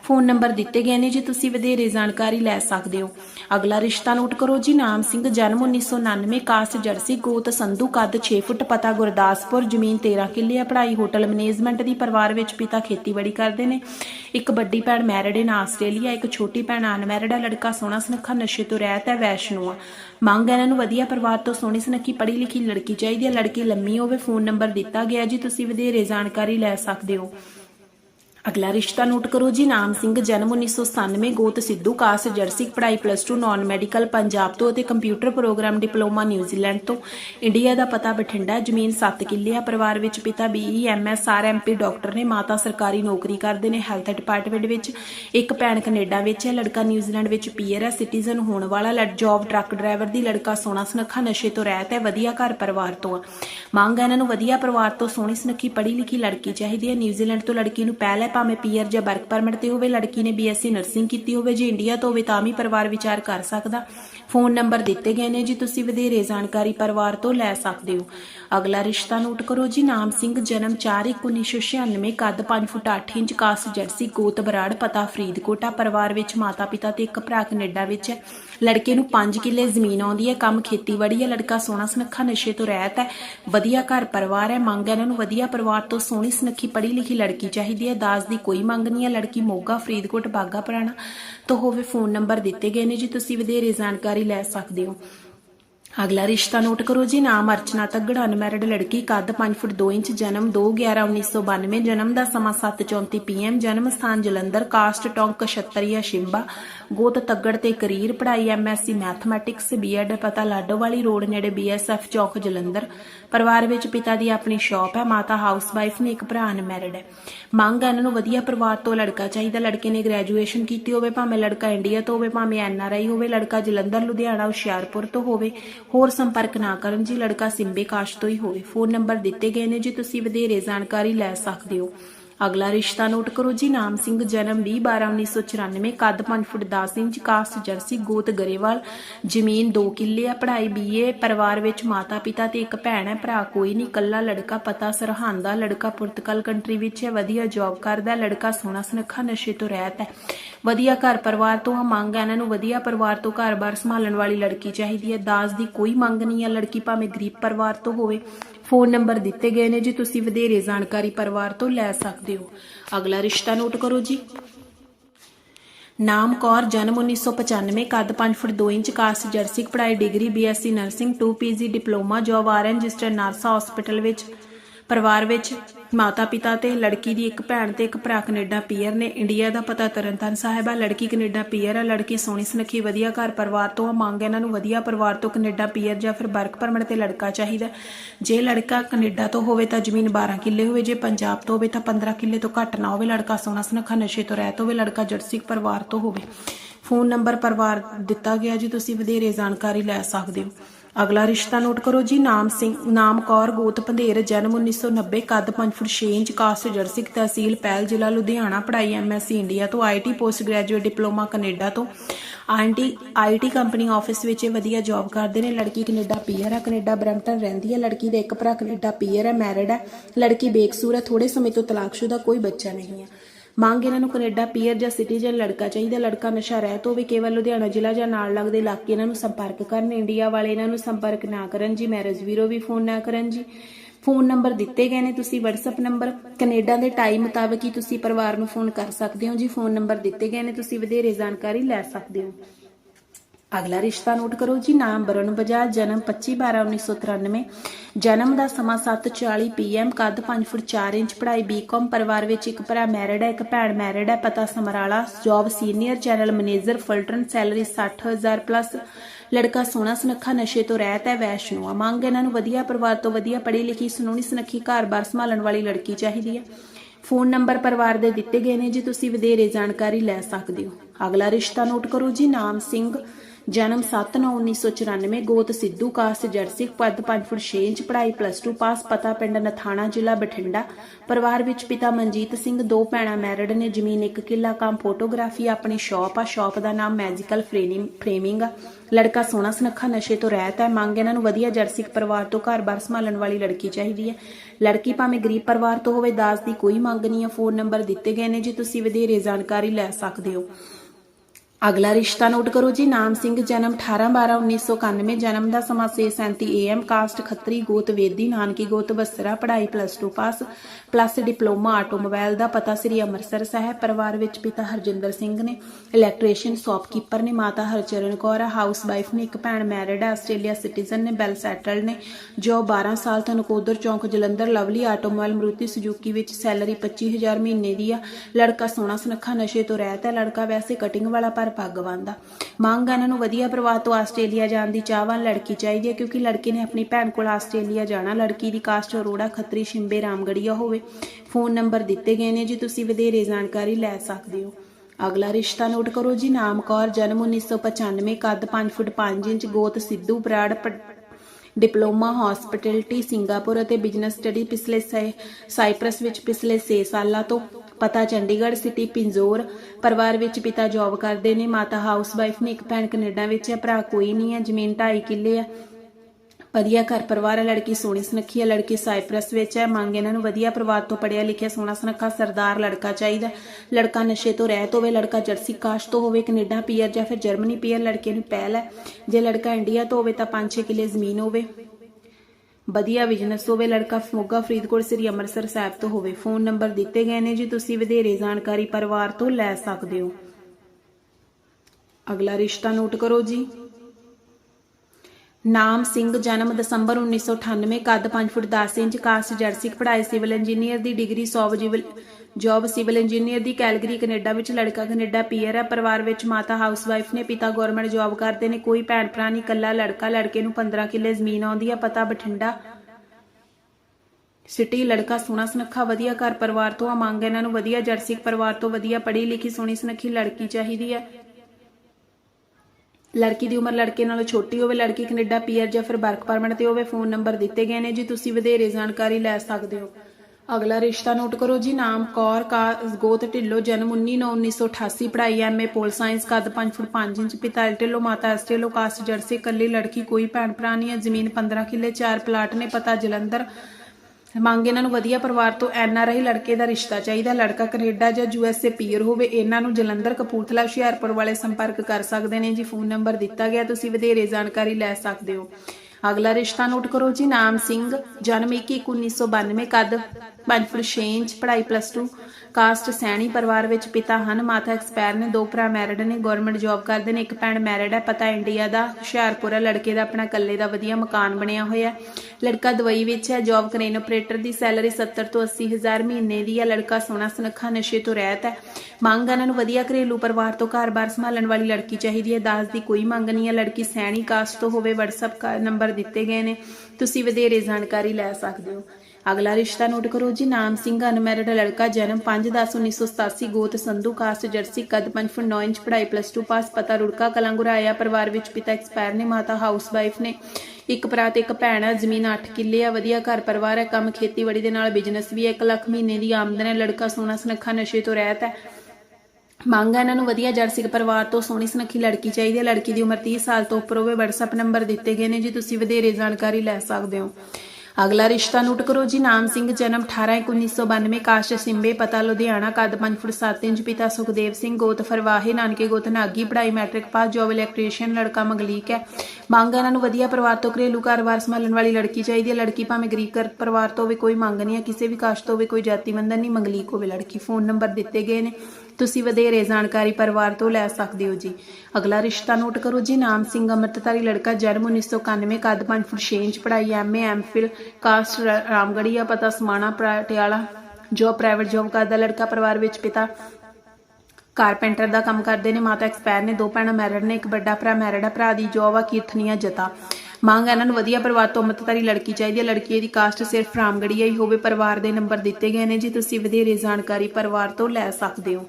ਫੋਨ ਨੰਬਰ ਦਿੱਤੇ ਗਏ ਨੇ, ਜੀ ਤੁਸੀਂ ਵਧੇਰੇ ਜਾਣਕਾਰੀ ਲੈ ਸਕਦੇ ਹੋ। ਅਗਲਾ ਰਿਸ਼ਤਾ ਨੋਟ ਕਰੋ ਜੀ, ਨਾਮ ਸਿੰਘ, ਜਨਮ 1999 ਕਾਸਟ ਜਰਸੀ, ਗੋਤ, ਸੰਧੂ, ਕੱਦ 6 ਫੁੱਟ, ਪਤਾ, ਗੁਰਦਾਸਪੁਰ, ਜ਼ਮੀਨ 13 ਕਿੱਲੇ ਪੜ੍ਹਾਈ, ਹੋਟਲ ਮੈਨੇਜਮੈਂਟ ਦੀ, ਪਰਿਵਾਰ ਵਿੱਚ ਪਿਤਾ ਖੇਤੀਬਾੜੀ ਕਰਦੇ ਨੇ। ਇੱਕ ਵੱਡੀ ਭੈਣ ਮੈਰਿਡ ਇਨ ਆਸਟ੍ਰੇਲੀਆ, ਇੱਕ ਛੋਟੀ ਭੈਣ ਅਨਮੈਰਿਡ ਆ, ਲੜਕਾ ਸੋਹਣਾ ਸੁਨੱਖਾ, ਨਸ਼ੇ ਤੋਂ ਰਹਿਤ ਹੈ ਵੈਸ਼ਨੂ ਆ। ਮੰਗ ਇਹਨਾਂ ਨੂੰ ਵਧੀਆ ਪਰਿਵਾਰ ਤੋਂ ਸੋਹਣੀ ਸੁਨੱਖੀ ਪੜ੍ਹੀ ਲਿਖੀ ਲੜਕੀ ਚਾਹੀਦੀ ਹੈ ਲੜਕੀ ਲੰਮੀ ਹੋਵੇ, ਫੋਨ ਨੰਬਰ ਦਿੱਤਾ ਗਿਆ ਜੀ, ਤੁਸੀਂ ਵਧੇਰੇ ਜਾਣਕਾਰੀ ਲੈ ਸਕਦੇ ਹੋ। ਅਗਲਾ ਰਿਸ਼ਤਾ ਨੋਟ ਕਰੋ ਜੀ, ਨਾਮ ਸਿੰਘ, ਜਨਮ 1997 ਗੋਤ ਸਿੱਧੂ, ਕਾਸ, ਜਰਸੀ, ਪੜ੍ਹਾਈ ਪਲੱਸ 2 ਨਾਨ ਮੈਡੀਕਲ, ਪੰਜਾਬ ਤੋਂ ਅਤੇ computer program diploma, New Zealand ਤੋਂ। ਇੰਡੀਆ ਦਾ ਪਤਾ ਬਠਿੰਡਾ, ਜ਼ਮੀਨ 7 ਕਿੱਲੇ ਆ, ਪਰਿਵਾਰ ਵਿੱਚ ਪਿਤਾ ਬੀਈ ਐਮਐਸ ਆਰਐਮਪੀ ਡਾਕਟਰ ਨੇ, ਮਾਤਾ ਸਰਕਾਰੀ ਨੌਕਰੀ ਕਰਦੇ ਨੇ ਹੈਲਥ ਡਿਪਾਰਟਮੈਂਟ ਵਿੱਚ, ਇੱਕ ਭੈਣ ਕੈਨੇਡਾ ਵਿੱਚ ਹੈ, ਲੜਕਾ ਨਿਊਜ਼ੀਲੈਂਡ ਵਿੱਚ ਪੀਅਰ ਹੈ ਸਿਟੀਜ਼ਨ ਹੋਣ ਵਾਲਾ ਲੜ ਜੌਬ ਟਰੱਕ ਡਰਾਈਵਰ ਦੀ, ਲੜਕਾ ਸੋਹਣਾ ਸੁਨੱਖਾ, ਨਸ਼ੇ ਤੋਂ ਰਹਿਤ ਹੈ, ਵਧੀਆ ਘਰ ਪਰਿਵਾਰ ਤੋਂ ਮੰਗ ਹੈ ਇਹਨਾਂ ਨੂੰ ਵਧੀਆ ਪਰਿਵਾਰ ਤੋਂ ਸੋਹਣੀ ਸੁਨੱਖੀ, ਪੜ੍ਹੀ ਲਿਖੀ ਲੜਕੀ ਚਾਹੀਦੀ ਹੈ, ਨਿਊਜ਼ੀਲੈਂਡ ਤੋਂ ਲੜਕੀ ਨੂੰ ਪਹਿਲ ਹੈ ਭਾਵੇਂ ਪੀਆਰ ਜਾਂ ਵਰਕ ਪਰਮਿਟ ਤੇ ਹੋਵੇ, ਲੜਕੀ ਨੇ ਬੀਐਸਸੀ ਨਰਸਿੰਗ ਕੀਤੀ ਹੋਵੇ, ਜੇ ਇੰਡੀਆ ਤੋਂ ਹੋਵੇ ਤਾਂ ਵੀ ਪਰਿਵਾਰ ਵਿਚਾਰ ਕਰ ਸਕਦਾ। ਫੋਨ ਨੰਬਰ ਦਿੱਤੇ ਗਏ ਨੇ ਜੀ, ਤੁਸੀਂ ਵਧੇਰੇ ਜਾਣਕਾਰੀ ਪਰਿਵਾਰ ਤੋਂ ਲੈ ਸਕਦੇ ਹੋ। ਅਗਲਾ ਰਿਸ਼ਤਾ ਨੋਟ ਕਰੋ ਜੀ, ਨਾਮ ਸਿੰਘ, ਜਨਮ 4/1996 ਕੱਦ 5 ਫੁੱਟ 8 ਇੰਚ ਕਾਸਟ ਜਰਸੀ ਗੋਤ ਬਰਾੜ, ਪਤਾ ਫਰੀਦਕੋਟਾ, ਪਰਿਵਾਰ ਵਿੱਚ ਮਾਤਾ ਪਿਤਾ ਤੇ ਇੱਕ ਭਰਾ ਕੈਨੇਡਾ ਵਿੱਚ ਹੈ। ਲੜਕੇ ਨੂੰ 5 ਕਿੱਲੇ ਜ਼ਮੀਨ ਆਉਂਦੀ ਹੈ, ਕੰਮ ਖੇਤੀਬਾੜੀ ਹੈ, ਲੜਕਾ ਸੋਹਣਾ ਸੁਨੱਖਾ ਨਸ਼ੇ ਤੋਂ ਰਹਿਤ ਹੈ, ਵਧੀਆ ਘਰ ਪਰਿਵਾਰ ਹੈ, ਮੰਗ ਹੈ ਇਹਨਾਂ ਨੂੰ ਵਧੀਆ ਪਰਿਵਾਰ ਤੋਂ ਸੋਹਣੀ ਸੁਨੱਖੀ ਪੜ੍ਹੀ ਲਿਖੀ ਲੜਕੀ ਚਾਹੀਦੀ ਹੈ ਦਾਜ ਦੀ ਕੋਈ ਮੰਗ ਨਹੀਂ ਹੈ, ਲੜਕੀ ਮੋਗਾ, ਫਰੀਦਕੋਟ ਬਾਗਾ ਪੁਰਾਣਾ ਤੋਂ ਹੋਵੇ ਫੋਨ ਨੰਬਰ ਦਿੱਤੇ ਗਏ ਨੇ ਜੀ, ਤੁਸੀਂ ਵਧੇਰੇ ਜਾਣਕਾਰੀ ਲੈ ਸਕਦੇ ਹੋ। ਅਗਲਾ ਰਿਸ਼ਤਾ ਨੋਟ ਕਰੋ ਜੀ, ਨਾਮ ਅਰਚਨਾ ਤੱਗੜ ਅਨਮੈਰਿਡ ਲੜਕੀ, ਕੱਦ 5 ਫੁੱਟ 2 ਇੰਚ, ਜਨਮ 2/11/1992 ਜਨਮ ਦਾ ਸਮਾਂ 7:34 ਪੀਐਮ ਜਨਮ ਸਥਾਨ ਜਲੰਧਰ, ਕਾਸਟ ਟੌਂਕ ਕਸ਼ਤਰੀਆ ਸ਼ਿੰਬਾ ਗੋਤ ਤੱਗੜ ਤੇ ਕਰੀਰ ਪੜ੍ਹਾਈ ਐਮਐਸਸੀ ਮੈਥਮੈਟਿਕਸ, ਬੀਐਡ, ਪਤਾ ਲਾਡੋਵਾਲੀ ਰੋਡ ਨੇੜੇ ਬੀਐਸਐਫ ਚੌਕ, ਜਲੰਧਰ। ਪਰਿਵਾਰ ਵਿੱਚ ਪਿਤਾ ਦੀ ਆਪਣੀ ਸ਼ਾਪ ਹੈ, ਮਾਤਾ ਹਾਊਸਵਾਈਫ ਨੇ ਇੱਕ ਭਰਾ ਅਨਮੈਰਿਡ ਹੈ। ਮੰਗ ਹੈ ਇਹਨਾਂ ਨੂੰ ਵਧੀਆ ਪਰਿਵਾਰ ਤੋਂ ਲੜਕਾ ਚਾਹੀਦਾ। ਲੜਕੇ ਨੇ ਗ੍ਰੈਜੂਏਸ਼ਨ ਕੀਤੀ ਹੋਵੇ, ਭਾਵੇਂ ਲੜਕਾ ਇੰਡੀਆ ਤੋਂ ਹੋਵੇ, ਭਾਵੇਂ ਐਨਆਰਆਈ ਹੋਵੇ, ਲੜਕਾ ਜਲੰਧਰ, ਲੁਧਿਆਣਾ, ਹੁਸ਼ਿਆਰਪੁਰ ਤੋਂ ਹੋਵੇ, ਹੋਰ ਸੰਪਰਕ ਨਾ ਕਰਨ ਜੀ, ਲੜਕਾ ਸਿੰਬੇ ਕਾਸ਼ ਤੋਂ ਹੀ ਹੋਵੇ। ਫੋਨ ਨੰਬਰ ਦਿੱਤੇ ਗਏ ਨੇ ਜੀ, ਤੁਸੀਂ ਵਧੇਰੇ ਜਾਣਕਾਰੀ ਲੈ ਸਕਦੇ ਹੋ। ਅਗਲਾ ਰਿਸ਼ਤਾ ਨੋਟ ਕਰੋ ਜੀ, ਨਾਮ ਸਿੰਘ, ਜਨਮ 20/12/1994 ਕੱਦ 5 ਫੁੱਟ 10 ਇੰਚ, ਕਾਸਟ ਜਰਸੀ, ਗੋਤ ਗਰੇਵਾਲ, ਜ਼ਮੀਨ 2 ਕਿੱਲੇ ਆ, ਪੜ੍ਹਾਈ ਬੀਏ ਪਰਿਵਾਰ ਵਿੱਚ ਮਾਤਾ ਪਿਤਾ ਤੇ ਇੱਕ ਭੈਣ ਹੈ, ਭਰਾ ਕੋਈ ਨਹੀਂ ਕੱਲਾ ਲੜਕਾ, ਪਤਾ ਸਰਹੰਦ ਦਾ ਲੜਕਾ ਪੁਰਤਗਾਲ ਕੰਟਰੀ ਵਿੱਚ ਹੈ, ਵਧੀਆ ਜੌਬ ਕਰਦਾ, ਲੜਕਾ ਸੋਹਣਾ ਸੁਨੱਖਾ, ਨਸ਼ੇ ਤੋਂ ਰਹਿਤ ਹੈ। ਵਧੀਆ ਘਰ ਪਰਿਵਾਰ ਤੋਂ ਆ, ਮੰਗ ਹੈ ਇਹਨਾਂ ਨੂੰ ਵਧੀਆ ਪਰਿਵਾਰ ਤੋਂ ਘਰ-ਬਾਰ ਸੰਭਾਲਣ ਵਾਲੀ ਲੜਕੀ ਚਾਹੀਦੀ ਹੈ। ਦਾਜ ਦੀ ਕੋਈ ਮੰਗ ਨਹੀਂ ਹੈ, ਲੜਕੀ ਭਾਵੇਂ ਗਰੀਬ ਪਰਿਵਾਰ ਤੋਂ ਹੋਵੇ ਫੋਨ ਨੰਬਰ ਦਿੱਤੇ ਗਏ ਨੇ ਜੀ, ਤੁਸੀਂ ਵਧੇਰੇ ਜਾਣਕਾਰੀ ਪਰਿਵਾਰ ਤੋਂ ਲੈ ਸਕਦੇ ਹੋ। ਅਗਲਾ ਰਿਸ਼ਤਾ ਨੋਟ ਕਰੋ ਜੀ। ਨਾਮ ਕੌਰ, ਜਨਮ 1995 ਕੱਦ 5 ਫੁੱਟ 2 ਇੰਚ ਕਾਸਟ ਜਰਸੀ ਪੜ੍ਹਾਈ degree BSc nursing 2 PG diploma, job R registered nurse hospital ਵਿੱਚ। ਪਰਿਵਾਰ ਵਿੱਚ ਮਾਤਾ ਪਿਤਾ ਤੇ ਲੜਕੀ ਦੀ ਇੱਕ ਭੈਣ ਤੇ ਇੱਕ ਭਰਾ ਕੈਨੇਡਾ ਪੀਅਰ ਨੇ ਇੰਡੀਆ ਦਾ ਪਤਾ ਤਰਨਤਾਰਨ ਸਾਹਿਬ, ਆ ਲੜਕੀ ਕੈਨੇਡਾ ਪੀਅਰ ਆ, ਲੜਕੀ ਸੋਹਣੀ ਸੁਨੱਖੀ, ਵਧੀਆ ਘਰ ਪਰਿਵਾਰ ਤੋਂ ਆ, ਮੰਗ ਇਹਨਾਂ ਨੂੰ ਵਧੀਆ ਪਰਿਵਾਰ ਤੋਂ ਕੈਨੇਡਾ ਪੀਅਰ ਜਾਂ ਫਿਰ ਵਰਕ ਪਰਮਿਟ ਤੇ ਲੜਕਾ ਚਾਹੀਦਾ। ਜੇ ਲੜਕਾ ਕੈਨੇਡਾ ਤੋਂ ਹੋਵੇ ਤਾਂ ਜ਼ਮੀਨ 12 ਕਿੱਲੇ ਹੋਵੇ, ਜੇ ਪੰਜਾਬ ਤੋਂ ਹੋਵੇ ਤਾਂ 15 ਕਿੱਲੇ ਤੋਂ ਘੱਟ ਨਾ ਹੋਵੇ, ਲੜਕਾ ਸੋਹਣਾ ਸੁਨੱਖਾ, ਨਸ਼ੇ ਤੋਂ ਰਹਿਤ ਹੋਵੇ, ਲੜਕਾ ਜਰਸੀ ਪਰਿਵਾਰ ਤੋਂ ਹੋਵੇ। ਫੋਨ ਨੰਬਰ ਪਰਿਵਾਰ ਦਿੱਤਾ ਗਿਆ ਜੀ, ਤੁਸੀਂ ਵਧੇਰੇ ਜਾਣਕਾਰੀ ਲੈ ਸਕਦੇ ਹੋ। ਅਗਲਾ ਰਿਸ਼ਤਾ ਨੋਟ ਕਰੋ ਜੀ, ਨਾਮ ਸਿੰਘ, ਨਾਮ ਕੌਰ, ਗੋਤ ਪੰਧੇਰ, ਜਨਮ 1990 ਕੱਦ 5 ਫੁੱਟ 6 ਇੰਚ, ਕਾਸਟ ਜਰਸਿਕ ਤਹਿਸੀਲ ਪਹਿਲ ਜ਼ਿਲ੍ਹਾ ਲੁਧਿਆਣਾ, ਪੜ੍ਹਾਈ ਐਮਐਸਸੀ ਇੰਡੀਆ ਤੋਂ IT post graduate diploma Canada ਤੋਂ। ਆਈਟੀ ਆਈਟੀ ਕੰਪਨੀ ਆਫਿਸ ਵਿੱਚ ਵਧੀਆ ਜੌਬ ਕਰਦੇ ਨੇ। ਲੜਕੀ ਕੈਨੇਡਾ ਪੀਅਰ ਹੈ, ਕੈਨੇਡਾ ਬਰੈਂਪਟਨ ਰਹਿੰਦੀ ਹੈ। ਲੜਕੀ ਦਾ ਇੱਕ ਭਰਾ ਕੈਨੇਡਾ ਪੀਅਰ ਹੈ, ਮੈਰਿਡ ਹੈ। ਲੜਕੀ ਬੇਕਸੂਰ ਹੈ ਥੋੜੇ ਸਮੇਂ ਤੋਂ ਤਲਾਕਸ਼ੁਦਾ ਕੋਈ ਬੱਚਾ ਨਹੀਂ ਹੈ। ਮੰਗ ਇਹਨਾਂ ਨੂੰ ਕੈਨੇਡਾ, ਪੀਅਰ ਜਾਂ ਸਿਟੀਜ਼ਨ ਲੜਕਾ ਚਾਹੀਦਾ, ਲੜਕਾ ਨਸ਼ਾ ਰਹਿਤ ਹੋਵੇ, ਕੇਵਲ ਲੁਧਿਆਣਾ ਜ਼ਿਲ੍ਹਾ ਜਾਂ ਨਾਲ ਲੱਗਦੇ ਇਲਾਕੇ ਇਹਨਾਂ ਨੂੰ ਸੰਪਰਕ ਕਰਨ, ਇੰਡੀਆ ਵਾਲੇ ਇਹਨਾਂ ਨੂੰ ਸੰਪਰਕ ਨਾ ਕਰਨ ਜੀ ਮੈਰਿਜ ਵੀਰੋ ਵੀ ਫੋਨ ਨਾ ਕਰਨ ਜੀ। ਫੋਨ ਨੰਬਰ ਦਿੱਤੇ ਗਏ ਨੇ ਤੁਸੀਂ, WhatsApp ਨੰਬਰ। ਕੈਨੇਡਾ ਦੇ ਟਾਈਮ ਮੁਤਾਬਕ ਹੀ ਤੁਸੀਂ ਪਰਿਵਾਰ ਨੂੰ ਫੋਨ ਕਰ ਸਕਦੇ ਹੋ ਜੀ, ਫੋਨ ਨੰਬਰ ਦਿੱਤੇ ਗਏ ਨੇ, ਤੁਸੀਂ ਵਧੇਰੇ ਜਾਣਕਾਰੀ ਲੈ ਸਕਦੇ ਹੋ। ਅਗਲਾ ਰਿਸ਼ਤਾ ਨੋਟ ਕਰੋ ਜੀ, ਨਾਮ ਬਰਨ ਬਜਾ ਜਨਮ 25/12/1993 ਜਨਮ ਦਾ ਸਮਾਂ 7:40 ਪੀਐਮ ਕੱਦ 5 ਫੁੱਟ 4 ਇੰਚ, ਪੜ੍ਹਾਈ ਬੀਕਾਮ ਪਰਿਵਾਰ ਵਿੱਚ ਇੱਕ ਭਰਾ ਮੈਰਿਡ ਹੈ, ਇੱਕ ਭੈਣ ਮੈਰਿਡ ਹੈ, ਪਤਾ Samrala job senior channel manager Fullerton salary 60000 plus ਲੜਕਾ ਸੋਹਣਾ ਸੁਨੱਖਾ, ਨਸ਼ੇ ਤੋਂ ਰਹਿਤ ਹੈ, ਵੈਸ਼ਨੂ ਮੰਗ ਇਹਨਾਂ ਨੂੰ ਵਧੀਆ ਪਰਿਵਾਰ ਤੋਂ ਵਧੀਆ ਪੜ੍ਹੀ ਲਿਖੀ ਸੁਨੋਣੀ ਸੁਨੱਖੀ ਘਰ-ਬਾਰ ਸੰਭਾਲਣ ਵਾਲੀ ਲੜਕੀ ਚਾਹੀਦੀ ਹੈ। ਫੋਨ ਨੰਬਰ ਪਰਿਵਾਰ ਦੇ ਦਿੱਤੇ ਗਏ ਨੇ ਜੀ, ਤੁਸੀਂ ਵਧੇਰੇ ਜਾਣਕਾਰੀ ਲੈ ਸਕਦੇ ਹੋ। ਅਗਲਾ ਰਿਸ਼ਤਾ ਨੋਟ ਕਰੋ ਜੀ, ਨਾਮ ਸਿੰਘ। ਜਨਮ 7/9/1994 ਗੋਤ ਸਿੱਧੂ, ਕਾਸਟ ਜਰਸੀ, ਪਦ 5 ਫੁੱਟ 6 ਇੰਚ, ਪੜ੍ਹਾਈ ਪਲੱਸ 2 ਪਾਸ ਪਤਾ ਪਿੰਡ ਨਥਾਣਾ ਜ਼ਿਲ੍ਹਾ ਬਠਿੰਡਾ। ਪਰਿਵਾਰ ਵਿੱਚ ਪਿਤਾ ਮਨਜੀਤ ਸਿੰਘ, ਦੋ ਭੈਣਾਂ ਮੈਰਿਡ ਨੇ, ਜ਼ਮੀਨ ਇੱਕ ਕਿੱਲਾ, ਕੰਮ ਫੋਟੋਗ੍ਰਾਫੀ, ਆਪਣੀ ਸ਼ਾਪ ਆ, ਸ਼ਾਪ ਦਾ ਨਾਮ ਮੈਜੀਕਲ ਫਰੇਮਿੰਗ ਆ। ਲੜਕਾ ਸੋਹਣਾ ਸੁਨੱਖਾ, ਨਸ਼ੇ ਤੋਂ ਰਹਿਤ ਹੈ ਮੰਗ ਇਹਨਾਂ ਨੂੰ ਵਧੀਆ ਜਰਸਿਕ ਪਰਿਵਾਰ ਤੋਂ ਘਰ-ਬਾਰ ਸੰਭਾਲਣ ਵਾਲੀ ਲੜਕੀ ਚਾਹੀਦੀ ਹੈ ਲੜਕੀ ਭਾਵੇਂ ਗਰੀਬ ਪਰਿਵਾਰ ਤੋਂ ਹੋਵੇ ਦਾਜ ਦੀ ਕੋਈ ਮੰਗ ਨਹੀਂ ਹੈ ਫੋਨ ਨੰਬਰ ਦਿੱਤੇ ਗਏ ਨੇ, ਜੀ ਤੁਸੀਂ ਵਧੇਰੇ ਜਾਣਕਾਰੀ ਲੈ ਸਕਦੇ ਹੋ। ਅਗਲਾ ਰਿਸ਼ਤਾ ਨੋਟ ਕਰੋ ਜੀ, ਨਾਮ ਸਿੰਘ, ਜਨਮ 18/12/1991 ਜਨਮ ਦਾ ਸਮਾਂ 6:37 AM ਕਾਸਟ ਖੱਤਰੀ, ਗੋਤ ਵੇਦੀ, ਨਾਨਕੀ ਗੋਤ ਬਸਰਾ ਪੜ੍ਹਾਈ plus 2 pass plus diploma automobile ਦਾ ਪਤਾ ਸ੍ਰੀ ਅੰਮ੍ਰਿਤਸਰ ਸਾਹਿਬ, ਪਰਿਵਾਰ ਵਿੱਚ ਪਿਤਾ ਹਰਜਿੰਦਰ ਸਿੰਘ ਨੇ ਇਲੈਕਟ੍ਰੀਸ਼ੀਅਨ ਸ਼ਾਪਕੀਪਰ ਨੇ, ਮਾਤਾ ਹਰਚਰਨ ਕੌਰ ਹੈ ਹਾਊਸ ਵਾਈਫ ਨੇ, ਇੱਕ ਭੈਣ ਮੈਰਿਡ ਹੈ, ਆਸਟ੍ਰੇਲੀਆ ਸਿਟੀਜ਼ਨ ਨੇ ਬੈਲ ਸੈਟਲਡ ਨੇ, ਜੋ 12 ਸਾਲ ਤੋਂ ਨਕੋਦਰ ਚੌਂਕ Jalandhar Lovely Automobile Maruti Suzuki ਵਿੱਚ ਸੈਲਰੀ 25000 ਮਹੀਨੇ ਦੀ ਆ, ਲੜਕਾ ਸੋਹਣਾ ਸੁਨੱਖਾ ਨਸ਼ੇ ਤੋਂ ਰਹਿਤ ਹੈ, ਲੜਕਾ ਵੈਸੇ ਕਟਿੰਗ ਵਾਲਾ ਪਰ ਪੱਗ ਬੰਨਦਾ। ਮੰਗ ਇਹਨਾਂ ਨੂੰ ਵਧੀਆ ਪਰਿਵਾਰ ਤੋਂ ਆਸਟ੍ਰੇਲੀਆ ਜਾਣ ਦੀ ਚਾਹਵਾਨ ਲੜਕੀ ਚਾਹੀਦੀ ਹੈ ਕਿਉਂਕਿ ਲੜਕੇ ਨੇ ਆਪਣੀ ਭੈਣ ਕੋਲ ਆਸਟ੍ਰੇਲੀਆ ਜਾਣਾ। ਲੜਕੀ ਦੀ ਕਾਸਟ ਅਰੋੜਾ, ਖੱਤਰੀ, ਸ਼ਿੰਬੇ, ਰਾਮਗੜੀਆ ਹੋਵੇ। ਫੋਨ ਨੰਬਰ ਦਿੱਤੇ ਗਏ ਨੇ ਜੀ, ਤੁਸੀਂ ਵਧੇਰੇ ਜਾਣਕਾਰੀ ਲੈ ਸਕਦੇ ਹੋ। ਅਗਲਾ ਰਿਸ਼ਤਾ ਨੋਟ ਕਰੋ ਜੀ, ਨਾਮ ਕੌਰ, ਜਨਮ 1995 ਕੱਦ 5 ਫੁੱਟ 5 ਇੰਚ, ਗੋਤ Sidhu, Brar diploma hospitality, Singapore ਅਤੇ ਬਿਜ਼ਨਸ ਸਟੱਡੀ ਪਿਛਲੇ ਸਾਈਪ੍ਰਸ ਵਿੱਚ ਪਿਛਲੇ 6 ਸਾਲਾਂ ਤੋਂ। ਪਤਾ ਚੰਡੀਗੜ੍ਹ ਸਿਟੀ ਪਿੰਜੋਰ ਪਰਿਵਾਰ ਵਿੱਚ ਪਿਤਾ ਜੌਬ ਕਰਦੇ ਨੇ, ਮਾਤਾ ਹਾਊਸ ਵਾਈਫ ਨੇ ਇੱਕ ਭੈਣ ਕੈਨੇਡਾ ਵਿੱਚ ਹੈ, ਭਰਾ ਕੋਈ ਨਹੀਂ ਹੈ, ਜ਼ਮੀਨ 2.5 ਕਿੱਲੇ ਹੈ। ਵਧੀਆ ਘਰ ਪਰਿਵਾਰ ਹੈ, ਲੜਕੀ ਸੋਹਣੀ ਸੁਨੱਖੀ ਹੈ, ਲੜਕੀ ਸਾਈਪ੍ਰਸ ਵਿੱਚ ਹੈ। ਮੰਗ ਇਹਨਾਂ ਨੂੰ ਵਧੀਆ ਪਰਿਵਾਰ ਤੋਂ ਪੜਿਆ ਲਿਖਿਆ, ਸੋਹਣਾ ਸੁਨੱਖਾ ਸਰਦਾਰ ਲੜਕਾ ਚਾਹੀਦਾ ਲੜਕਾ ਨਸ਼ੇ ਤੋਂ ਰਹਿਤ ਹੋਵੇ, ਲੜਕਾ ਜਰਸੀ ਕਾਸ਼ ਤੋਂ ਹੋਵੇ, ਕੈਨੇਡਾ ਪੀਅਰ ਜਾਂ ਫਿਰ ਜਰਮਨੀ ਪੀਅਰ ਲੜਕੇ ਨੂੰ ਪਹਿਲ ਹੈ। ਜੇ ਲੜਕਾ ਇੰਡੀਆ ਤੋਂ ਹੋਵੇ ਤਾਂ 5-6 ਕਿੱਲੇ ਜ਼ਮੀਨ ਹੋਵੇ। ਵਧੀਆ ਬਿਜ਼ਨਸ ਹੋਵੇ, ਲੜਕਾ ਮੋਗਾ ਫਰੀਦਕੋਟ, ਸ੍ਰੀ ਅੰਮ੍ਰਿਤਸਰ ਸਾਹਿਬ ਤੋਂ ਹੋਵੇ ਫੋਨ ਨੰਬਰ ਦਿੱਤੇ ਗਏ ਨੇ ਜੀ, ਤੁਸੀਂ ਵਧੇਰੇ ਜਾਣਕਾਰੀ ਪਰਿਵਾਰ ਤੋਂ ਲੈ ਸਕਦੇ ਹੋ। ਅਗਲਾ ਰਿਸ਼ਤਾ ਨੋਟ ਕਰੋ ਜੀ। ਨਾਮ ਸਿੰਘ, ਜਨਮ ਦਸੰਬਰ 1998 ਕੱਦ 5 ਫੁੱਟ 10 ਇੰਚ, ਕਾਸਟ ਜਰਸੀ ਪੜ੍ਹਾਈ ਸਿਵਲ ਇੰਜੀਨੀਅਰ ਦੀ ਡਿਗਰੀ ਸੌਬ ਜਿਵਲ ਜੌਬ ਸਿਵਲ ਇੰਜੀਨੀਅਰ ਦੀ ਕੈਲਗਰੀ ਕੈਨੇਡਾ ਵਿੱਚ ਲੜਕਾ ਕੈਨੇਡਾ ਪੀਅਰ ਹੈ। ਪਰਿਵਾਰ ਵਿੱਚ ਮਾਤਾ ਹਾਊਸ ਨੇ ਪਿਤਾ ਗਵਰਨਮੈਂਟ ਜੌਬ ਕਰਦੇ ਨੇ। ਕੋਈ ਭੈਣ ਭਰਾ ਨਹੀਂ, ਇਕੱਲਾ ਲੜਕਾ। ਲੜਕੇ ਨੂੰ 15 ਕਿੱਲੇ ਜ਼ਮੀਨ ਆਉਂਦੀ ਹੈ। ਪਤਾ ਬਠਿੰਡਾ ਸਿਟੀ, ਲੜਕਾ ਸੋਹਣਾ ਸੁਨੱਖਾ, ਵਧੀਆ ਘਰ ਪਰਿਵਾਰ ਤੋਂ ਆ। ਮੰਗ ਇਹਨਾਂ ਨੂੰ ਵਧੀਆ ਜਰਸੀ ਪਰਿਵਾਰ ਤੋਂ ਵਧੀਆ ਪੜ੍ਹੀ ਲਿਖੀ ਸੋਹਣੀ ਸੁਨੱਖੀ ਲੜਕੀ ਚਾਹੀਦੀ ਹੈ। ਲੜਕੀ ਦੀ ਉਮਰ ਲੜਕੇ ਨਾਲੋਂ ਛੋਟੀ ਹੋਵੇ, ਲੜਕੀ ਕੈਨੇਡਾ ਪੀਆਰ ਜਾਂ ਫਿਰ ਵਰਕ ਪਰਮਿਟ ਤੇ ਹੋਵੇ, ਫੋਨ ਨੰਬਰ ਦਿੱਤੇ ਗਏ ਨੇ। ਜੀ, ਤੁਸੀਂ ਵਧੇਰੇ ਜਾਣਕਾਰੀ ਲੈ ਸਕਦੇ ਹੋ। ਅਗਲਾ ਰਿਸ਼ਤਾ ਨੋਟ ਕਰੋ ਜੀ, ਨਾਮ ਕੌਰ, ਕਾ, ਗੋਤ, ਢਿੱਲੋਂ, ਜਨਮ 19/9/1988 ਪੜ੍ਹਾਈ ਐਮਏ ਪੋਲ ਸਾਇੰਸ, ਕੱਦ 5 ਫੁੱਟ 5 ਇੰਚ, ਪਿਤਾ ਢਿੱਲੋਂ, ਮਾਤਾ ਐਸ ਢਿੱਲੋ, ਕਾਸਟ ਜਰਸੀ ਕੱਲੀ ਲੜਕੀ, ਕੋਈ ਭੈਣ ਭਰਾ ਨਹੀਂ ਹੈ, ਜ਼ਮੀਨ 15 ਕਿੱਲੇ 4 ਪਲਾਟ ਨੇ, ਪਤਾ ਜਲੰਧਰ। ਮੰਗ ਇਹਨਾਂ ਨੂੰ ਵਧੀਆ ਪਰਿਵਾਰ ਤੋਂ ਐੱਨ ਆਰ ਆਈ ਲੜਕੇ ਦਾ ਰਿਸ਼ਤਾ ਚਾਹੀਦਾ, ਲੜਕਾ ਕੈਨੇਡਾ ਜਾਂ ਯੂ ਐੱਸ ਏ ਪੀਅਰ ਹੋਵੇ, ਇਹਨਾਂ ਨੂੰ ਜਲੰਧਰ ਕਪੂਰਥਲਾ ਹੁਸ਼ਿਆਰਪੁਰ ਵਾਲੇ ਸੰਪਰਕ ਕਰ ਸਕਦੇ ਨੇ ਜੀ, ਫੋਨ ਨੰਬਰ ਦਿੱਤਾ ਗਿਆ, ਤੁਸੀਂ ਵਧੇਰੇ ਜਾਣਕਾਰੀ ਲੈ ਸਕਦੇ ਹੋ। ਅਗਲਾ ਰਿਸ਼ਤਾ ਨੋਟ ਕਰੋ ਜੀ, ਨਾਮ ਸਿੰਘ, ਜਨਮ 21/1992 ਕੱਦ 5 ਫੁੱਟ 6 ਇੰਚ ਪੜ੍ਹਾਈ ਪਲੱਸ 2 ਕਾਸਟ ਸੈਣੀ, ਪਰਿਵਾਰ ਵਿੱਚ ਪਿਤਾ ਹਨ, ਮਾਤਾ ਐਕਸਪਾਇਰ ਨੇ, ਦੋ ਭਰਾ ਮੈਰਿਡ ਨੇ ਗਵਰਨਮੈਂਟ ਜੌਬ ਕਰਦੇ ਨੇ, ਇੱਕ ਭੈਣ ਮੈਰਿਡ ਹੈ, ਪਤਾ ਇੰਡੀਆ ਦਾ, ਹੁਸ਼ਿਆਰਪੁਰ ਲੜਕੇ ਦਾ ਆਪਣਾ ਇਕੱਲੇ ਦਾ ਵਧੀਆ ਮਕਾਨ ਬਣਿਆ ਹੋਇਆ ਲੜਕਾ ਦੁਬਈ ਵਿੱਚ ਹੈ ਜੌਬ ਕਰੇਨ ਆਪਰੇਟਰ ਦੀ ਸੈਲਰੀ 70 ਤੋਂ 80 ਹਜ਼ਾਰ ਮਹੀਨੇ ਦੀ ਹੈ, ਲੜਕਾ ਸੋਹਣਾ ਸੁਨੱਖਾ ਨਸ਼ੇ ਤੋਂ ਰਹਿਤ ਹੈ, ਮੰਗ ਇਹਨਾਂ ਨੂੰ ਵਧੀਆ ਘਰੇਲੂ ਪਰਿਵਾਰ ਤੋਂ ਘਰ-ਬਾਰ ਸੰਭਾਲਣ ਵਾਲੀ ਲੜਕੀ ਚਾਹੀਦੀ ਹੈ, ਦਾਸ ਦੀ ਕੋਈ ਮੰਗ ਨਹੀਂ ਹੈ, ਲੜਕੀ ਸੈਣੀ ਕਾਸਟ ਤੋਂ ਹੋਵੇ, WhatsApp ਨੰਬਰ ਦਿੱਤੇ ਗਏ ਨੇ। ਤੁਸੀਂ ਵਧੇਰੇ ਜਾਣਕਾਰੀ ਲੈ ਸਕਦੇ ਹੋ। ਅਗਲਾ ਰਿਸ਼ਤਾ ਨੋਟ ਕਰੋ ਜੀ। ਨਾਮ ਸਿੰਘ, ਅਨਮੈਰਿਡ ਲੜਕਾ, ਜਨਮ 5/10/1987 ਗੋਤ ਸੰਧੂ, ਕਾਸਟ ਜਰਸੀ ਕੱਦ 5 ਫੁੱਟ 9 ਇੰਚ, ਪੜ੍ਹਾਈ ਪਲੱਸ 2 ਪਾਸ, ਪਤਾ ਰੁੜਕਾ ਕਲੰਗੁਰਾਇਆ ਪਰਿਵਾਰ ਵਿੱਚ ਪਿਤਾ ਐਕਸਪਾਇਰ ਨੇ, ਮਾਤਾ ਹਾਊਸ ਵਾਈਫ ਨੇ। ਇੱਕ ਭਰਾ ਤੇ ਇੱਕ ਭੈਣ ਹੈ ਜ਼ਮੀਨ 8 ਕਿੱਲੇ ਆ, ਵਧੀਆ ਘਰ ਪਰਿਵਾਰ ਹੈ ਕੰਮ ਖੇਤੀਬਾੜੀ ਦੇ ਨਾਲ ਬਿਜ਼ਨਸ ਵੀ ਹੈ 1 ਲੱਖ ਮਹੀਨੇ ਦੀ ਆਮਦਨ ਹੈ, ਲੜਕਾ ਸੋਹਣਾ ਸੁਨੱਖਾ ਨਸ਼ੇ ਤੋਂ ਰਹਿਤ ਹੈ। ਮੰਗ ਹੈ ਇਹਨਾਂ ਨੂੰ ਵਧੀਆ ਜਰਸੀ ਪਰਿਵਾਰ ਤੋਂ ਸੋਹਣੀ ਸੁਨੱਖੀ ਲੜਕੀ ਚਾਹੀਦੀ ਹੈ। ਲੜਕੀ ਦੀ ਉਮਰ 30 ਸਾਲ ਤੋਂ ਉੱਪਰ ਹੋਵੇ। WhatsApp ਨੰਬਰ ਦਿੱਤੇ ਗਏ ਨੇ ਜੀ। ਤੁਸੀਂ ਵਧੇਰੇ ਜਾਣਕਾਰੀ ਲੈ ਸਕਦੇ ਹੋ। ਅਗਲਾ ਰਿਸ਼ਤਾ ਨੋਟ ਕਰੋ ਜੀ। ਨਾਮ ਸਿੰਘ, ਜਨਮ 18/1992 ਕਾਸ਼ ਸਿੰਬੇ, ਪਤਾ ਲੁਧਿਆਣਾ, ਕੱਦ 5 ਫੁੱਟ 7 ਇੰਚ, ਪਿਤਾ ਸੁਖਦੇਵ ਸਿੰਘ, ਗੋਤ ਫਰਵਾਹੇ, ਨਾਨਕੇ ਗੋਤ ਨਾਗੀ, ਪੜ੍ਹਾਈ ਮੈਟ੍ਰਿਕ ਪਾਸ ਜੋਬ ਇਲੈਕਟ੍ਰੀਸ਼ੀਅਨ ਲੜਕਾ ਮੰਗਲੀਕ ਹੈ। ਮੰਗ ਇਹਨਾਂ ਨੂੰ ਵਧੀਆ ਪਰਿਵਾਰ ਤੋਂ ਘਰੇਲੂ ਘਰ-ਬਾਰ ਸੰਭਾਲਣ ਵਾਲੀ ਲੜਕੀ ਚਾਹੀਦੀ ਹੈ। ਲੜਕੀ ਭਾਵੇਂ ਗਰੀਬ ਘਰ ਪਰਿਵਾਰ ਤੋਂ ਹੋਵੇ, ਕੋਈ ਮੰਗ ਨਹੀਂ ਹੈ। ਕਿਸੇ ਵੀ ਕਾਸ਼ ਤੋਂ ਹੋਵੇ, ਕੋਈ ਜਾਤੀ ਬੰਧਨ ਨਹੀਂ, ਮੰਗਲੀਕ ਹੋਵੇ ਲੜਕੀ। ਫੋਨ ਨੰਬਰ ਦਿੱਤੇ ਗਏ ਨੇ। ਤੁਸੀਂ ਵਧੇਰੇ ਜਾਣਕਾਰੀ ਪਰਿਵਾਰ ਤੋਂ ਲੈ ਸਕਦੇ ਹੋ ਜੀ। ਅਗਲਾ ਰਿਸ਼ਤਾ ਨੋਟ ਕਰੋ ਜੀ, ਨਾਮ ਸਿੰਘ, ਅੰਮ੍ਰਿਤਧਾਰੀ ਲੜਕਾ, ਜਨਮ 1991 ਕੱਦ 5 ਫੁੱਟ 6 ਇੰਚ ਪੜ੍ਹਾਈ ਐਮਏ ਐਮਫਿਲ ਕਾਸਟ ਰਾ- ਰਾਮਗੜੀਆ ਪਤਾ ਸਮਾਣਾ ਪਟਿਆਲਾ ਜੋ ਪ੍ਰਾਈਵੇਟ ਜੌਬ ਕਰਦਾ, ਲੜਕਾ ਪਰਿਵਾਰ ਵਿੱਚ ਪਿਤਾ ਕਾਰਪੈਂਟਰ ਦਾ ਕੰਮ ਕਰਦੇ ਨੇ, ਮਾਤਾ ਐਕਸਪਾਇਰ ਨੇ, ਦੋ ਭੈਣਾਂ ਮੈਰਿਡ ਨੇ, ਇੱਕ ਵੱਡਾ ਭਰਾ ਮੈਰਿਡ ਹੈ ਭਰਾ ਦੀ ਜੋਬ ਆ, ਕੀਰਤਨੀਆ ਜਤਾ ਮੰਗ ਇਹਨਾਂ ਨੂੰ ਵਧੀਆ ਪਰਿਵਾਰ ਤੋਂ ਮਤਤਾਰੀ ਲੜਕੀ ਚਾਹੀਦੀ ਹੈ, ਲੜਕੀ ਦੀ ਕਾਸਟ ਸਿਰਫ ਰਾਮਗੜੀਆ ਹੀ ਹੋਵੇ, ਪਰਿਵਾਰ ਦੇ ਨੰਬਰ ਦਿੱਤੇ ਗਏ ਨੇ ਜੀ, ਤੁਸੀਂ ਵਧੇਰੇ ਜਾਣਕਾਰੀ ਪਰਿਵਾਰ ਤੋਂ ਲੈ ਸਕਦੇ ਹੋ।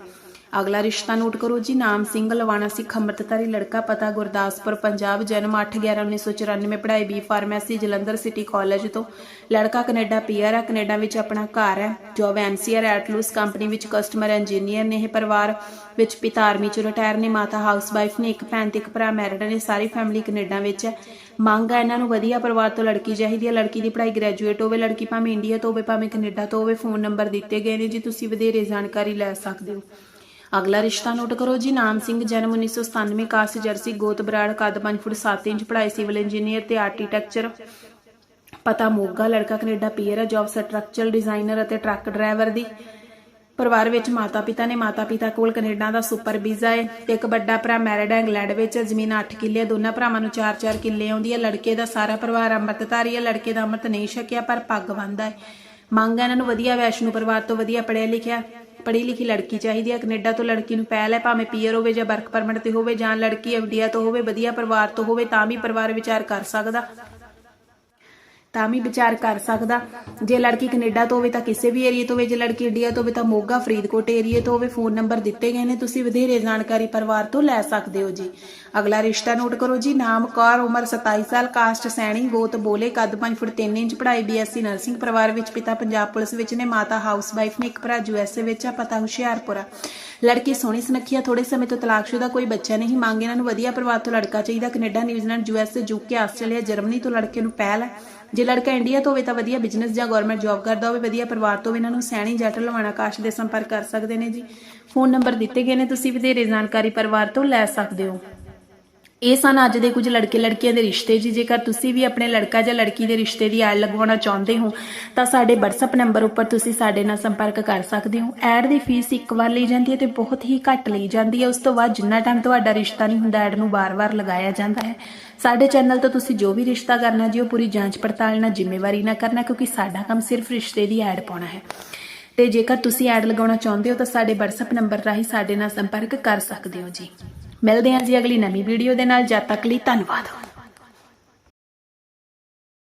ਅਗਲਾ ਰਿਸ਼ਤਾ ਨੋਟ ਕਰੋ ਜੀ, ਨਾਮ ਸਿੰਘ ਲਵਾਣਾ ਸਿੱਖ ਅੰਮ੍ਰਿਤਧਾਰੀ ਲੜਕਾ, ਪਤਾ ਗੁਰਦਾਸਪੁਰ, ਪੰਜਾਬ, ਜਨਮ 8/11/1994 ਪੜ੍ਹਾਈ B pharmacy Jalandhar city college ਤੋਂ। ਲੜਕਾ ਕੈਨੇਡਾ ਪੀਆਰ ਹੈ, ਕੈਨੇਡਾ ਵਿੱਚ ਆਪਣਾ ਘਰ ਹੈ ਜੋਬ ਐਨਸੀਆਰ ਐਟਲੂਸ ਕੰਪਨੀ ਵਿੱਚ ਕਸਟਮਰ ਇੰਜੀਨੀਅਰ ਨੇ ਇਹ ਪਰਿਵਾਰ ਵਿੱਚ ਪਿਤਾ ਆਰਮੀ ਚ ਰਿਟਾਇਰ ਨੇ, ਮਾਤਾ ਹਾਊਸ ਵਾਈਫ ਨੇ, ਇੱਕ ਭੈਣ ਤੇ ਇੱਕ ਭਰਾ ਮੈਰਿਡ ਨੇ, ਸਾਰੀ ਫੈਮਿਲੀ ਕੈਨੇਡਾ ਵਿੱਚ ਹੈ। ਮੰਗ ਹੈ ਇਹਨਾਂ ਨੂੰ ਵਧੀਆ ਪਰਿਵਾਰ ਤੋਂ ਲੜਕੀ ਚਾਹੀਦੀ ਹੈ, ਲੜਕੀ ਦੀ ਪੜ੍ਹਾਈ ਗ੍ਰੈਜੂਏਟ ਹੋਵੇ, ਲੜਕੀ ਭਾਵੇਂ ਇੰਡੀਆ ਤੋਂ ਹੋਵੇ, ਭਾਵੇਂ ਕੈਨੇਡਾ ਤੋਂ ਹੋਵੇ ਫੋਨ ਨੰਬਰ ਦਿੱਤੇ ਗਏ ਨੇ ਜੀ, ਤੁਸੀਂ ਵਧੇਰੇ ਜਾਣਕਾਰੀ ਲੈ ਸਕਦੇ ਹੋ। ਅਗਲਾ ਰਿਸ਼ਤਾ ਨੋਟ ਕਰੋ ਜੀ, ਨਾਮ ਸਿੰਘ, ਜਨਮ 1997 ਕਾਸਟ ਜਰਸੀ, ਗੋਤ, ਬਰਾੜ, ਕੱਦ 5 ਫੁੱਟ 7 ਇੰਚ, ਪੜ੍ਹਾਈ ਸਿਵਲ ਇੰਜੀਨੀਅਰ ਤੇ ਆਰਕੀਟੈਕਚਰ ਪਤਾ ਮੋਗਾ, ਲੜਕਾ ਕੈਨੇਡਾ ਪੀਅਰ ਹੈ ਜੌਬ ਸਟਰਕਚਰਲ ਡਿਜ਼ਾਈਨਰ ਅਤੇ ਟਰੱਕ ਡਰਾਈਵਰ ਦੀ। ਪਰਿਵਾਰ ਵਿੱਚ ਮਾਤਾ ਪਿਤਾ ਨੇ ਮਾਤਾ ਪਿਤਾ ਕੋਲ ਕੈਨੇਡਾ ਦਾ ਸੁਪਰ ਵੀਜ਼ਾ ਹੈ। ਤੇ ਇੱਕ ਵੱਡਾ ਭਰਾ ਮੈਰਿਡ ਇੰਗਲੈਂਡ ਵਿੱਚ ਜ਼ਮੀਨ 8 ਕਿੱਲੇ, ਦੋਨਾਂ ਭਰਾਵਾਂ ਨੂੰ 4-4 ਕਿੱਲੇ ਆਉਂਦੀ ਹੈ। ਲੜਕੇ ਦਾ ਸਾਰਾ ਪਰਿਵਾਰ ਅੰਮ੍ਰਿਤਧਾਰੀ ਹੈ, ਲੜਕੇ ਦਾ ਅੰਮ੍ਰਿਤ ਨਹੀਂ ਛਕਿਆ, ਪਰ ਪੱਗ ਬੰਨ੍ਹਦਾ ਹੈ। ਮੰਗ ਹੈ ਇਹਨਾਂ ਨੂੰ ਵਧੀਆ ਵੈਸ਼ਨੂ ਪਰਿਵਾਰ ਤੋਂ ਵਧੀਆ ਪੜ੍ਹਿਆ ਲਿਖਿਆ ਪੜ੍ਹੀ ਲਿਖੀ ਲੜਕੀ ਚਾਹੀਦੀ ਹੈ ਕੈਨੇਡਾ ਤੋਂ ਲੜਕੀ ਨੂੰ ਪਹਿਲ ਹੈ, ਭਾਵੇਂ ਪੀਅਰ ਹੋਵੇ ਜਾਂ ਵਰਕ ਪਰਮਿਟ ਤੇ ਹੋਵੇ ਜਾਂ ਲੜਕੀ ਇੰਡੀਆ ਤੋਂ ਹੋਵੇ, ਵਧੀਆ ਪਰਿਵਾਰ ਤੋਂ ਹੋਵੇ ਤਾਂ ਵੀ ਪਰਿਵਾਰ ਵਿਚਾਰ ਕਰ ਸਕਦਾ। ਤਾਂ ਵੀ ਵਿਚਾਰ ਕਰ ਸਕਦਾ। ਜੇ ਲੜਕੀ ਕੈਨੇਡਾ ਤੋਂ ਹੋਵੇ ਤਾਂ ਕਿਸੇ ਵੀ ਏਰੀਆ ਤੋਂ ਹੋਵੇ, ਜੇ ਲੜਕੀ ਇੰਡੀਆ ਤੋਂ ਹੋਵੇ ਤਾਂ ਮੋਗਾ, ਫਰੀਦਕੋਟ ਏਰੀਆ ਤੋਂ ਹੋਵੇ, ਫੋਨ ਨੰਬਰ ਦਿੱਤੇ ਗਏ ਨੇ, ਤੁਸੀਂ ਵਧੇਰੇ ਜਾਣਕਾਰੀ ਪਰਿਵਾਰ ਤੋਂ ਲੈ ਸਕਦੇ ਹੋ ਜੀ। ਅਗਲਾ ਰਿਸ਼ਤਾ ਨੋਟ ਕਰੋ ਜੀ, ਨਾਮ, ਕੌਰ, ਉਮਰ 27 ਸਾਲ, ਕਾਸਟ, ਸੈਣੀ, ਗੋਤ, ਬੋਲੇ, ਕੱਦ 5 ਫੁੱਟ 3 ਇੰਚ, ਪੜ੍ਹਾਈ ਬੀਐਸਸੀ ਨਰਸਿੰਗ ਪਰਿਵਾਰ ਵਿੱਚ ਪਿਤਾ ਪੰਜਾਬ ਪੁਲਿਸ ਵਿੱਚ ਨੇ, ਮਾਤਾ ਹਾਊਸਵਾਈਫ ਨੇ, ਇੱਕ ਭਰਾ ਯੂਐਸਏ ਵਿੱਚ ਆ, ਪਤਾ ਹੁਸ਼ਿਆਰਪੁਰਾ ਲੜਕੀ ਸੋਹਣੀ ਸੁਨੱਖੀ ਆ ਥੋੜੇ ਸਮੇਂ ਤੋਂ ਤਲਾਕਸ਼ੁਦਾ ਕੋਈ ਬੱਚਾ ਨਹੀਂ, ਮੰਗ ਇਹਨਾਂ ਨੂੰ ਵਧੀਆ ਪਰਿਵਾਰ ਤੋਂ ਲੜਕਾ ਚਾਹੀਦਾ, Canada, New Zealand USA UK Australia, Germany ਤੋਂ ਲੜਕੇ ਨੂੰ ਪਹਿਲ ਹੈ ਜੇ ਲੜਕਾ ਇੰਡੀਆ ਤੋਂ ਹੋਵੇ ਤਾਂ ਵਧੀਆ ਬਿਜ਼ਨਸ ਜਾਂ ਗਵਰਨਮੈਂਟ ਜੌਬ ਕਰਦਾ ਹੋਵੇ, ਵਧੀਆ ਪਰਿਵਾਰ ਤੋਂ ਹੋਵੇ ਇਹਨਾਂ ਨੂੰ ਸੈਣੀ ਜੱਟ ਲਵਾਣਾ ਕਾਸ਼ ਦੇ ਸੰਪਰਕ ਕਰ ਸਕਦੇ ਨੇ ਜੀ। ਫੋਨ ਨੰਬਰ ਦਿੱਤੇ ਗਏ ਨੇ, ਤੁਸੀਂ ਵਧੇਰੇ ਜਾਣਕਾਰੀ ਪਰਿਵਾਰ ਤੋਂ ਲੈ ਸਕਦੇ ਹੋ। ਇਹ ਸਨ ਅੱਜ ਦੇ ਕੁਝ ਲੜਕੇ ਲੜਕੀਆਂ ਦੇ ਰਿਸ਼ਤੇ ਜੀ। ਜੇਕਰ ਤੁਸੀਂ ਵੀ ਆਪਣੇ ਲੜਕਾ ਜਾਂ ਲੜਕੀ ਦੇ ਰਿਸ਼ਤੇ ਦੀ ਐਡ ਲਗਵਾਉਣਾ ਚਾਹੁੰਦੇ ਹੋ, ਤਾਂ ਸਾਡੇ WhatsApp ਨੰਬਰ ਉੱਪਰ ਤੁਸੀਂ ਸਾਡੇ ਨਾਲ ਸੰਪਰਕ ਕਰ ਸਕਦੇ ਹੋ। ਐਡ ਦੀ ਫੀਸ ਇੱਕ ਵਾਰ ਲਈ ਜਾਂਦੀ ਹੈ ਤੇ ਬਹੁਤ ਹੀ ਘੱਟ ਲਈ ਜਾਂਦੀ ਹੈ। ਉਸ ਤੋਂ ਬਾਅਦ ਜਿੰਨਾ ਟਾਈਮ ਤੁਹਾਡਾ ਰਿਸ਼ਤਾ ਨਹੀਂ ਹੁੰਦਾ, ਐਡ ਨੂੰ ਬਾਰ-ਬਾਰ ਲਗਾਇਆ ਜਾਂਦਾ ਹੈ। ਸਾਡੇ ਚੈਨਲ ਤੋਂ ਤੁਸੀਂ ਜੋ ਵੀ ਰਿਸ਼ਤਾ ਕਰਨਾ ਜੀ, ਉਹ ਪੂਰੀ ਜਾਂਚ ਪੜਤਾਲ ਨਾਲ ਜ਼ਿੰਮੇਵਾਰੀ ਨਾਲ ਕਰਨਾ, ਕਿਉਂਕਿ ਸਾਡਾ ਕੰਮ ਸਿਰਫ ਰਿਸ਼ਤੇ ਦੀ ਐਡ ਪਾਉਣਾ ਹੈ। ਤੇ ਜੇਕਰ ਤੁਸੀਂ ਐਡ ਲਗਾਉਣਾ ਚਾਹੁੰਦੇ ਹੋ, ਤਾਂ ਸਾਡੇ WhatsApp ਨੰਬਰ ਰਾਹੀਂ ਸਾਡੇ ਨਾਲ ਸੰਪਰਕ ਕਰ ਸਕਦੇ ਹੋ ਜੀ। ਮਿਲਦੇ ਹਾਂ ਜੀ ਅਗਲੀ ਨਵੀਂ ਵੀਡੀਓ ਦੇ ਨਾਲ। ਜਦ ਤੱਕ ਲਈ ਧੰਨਵਾਦ।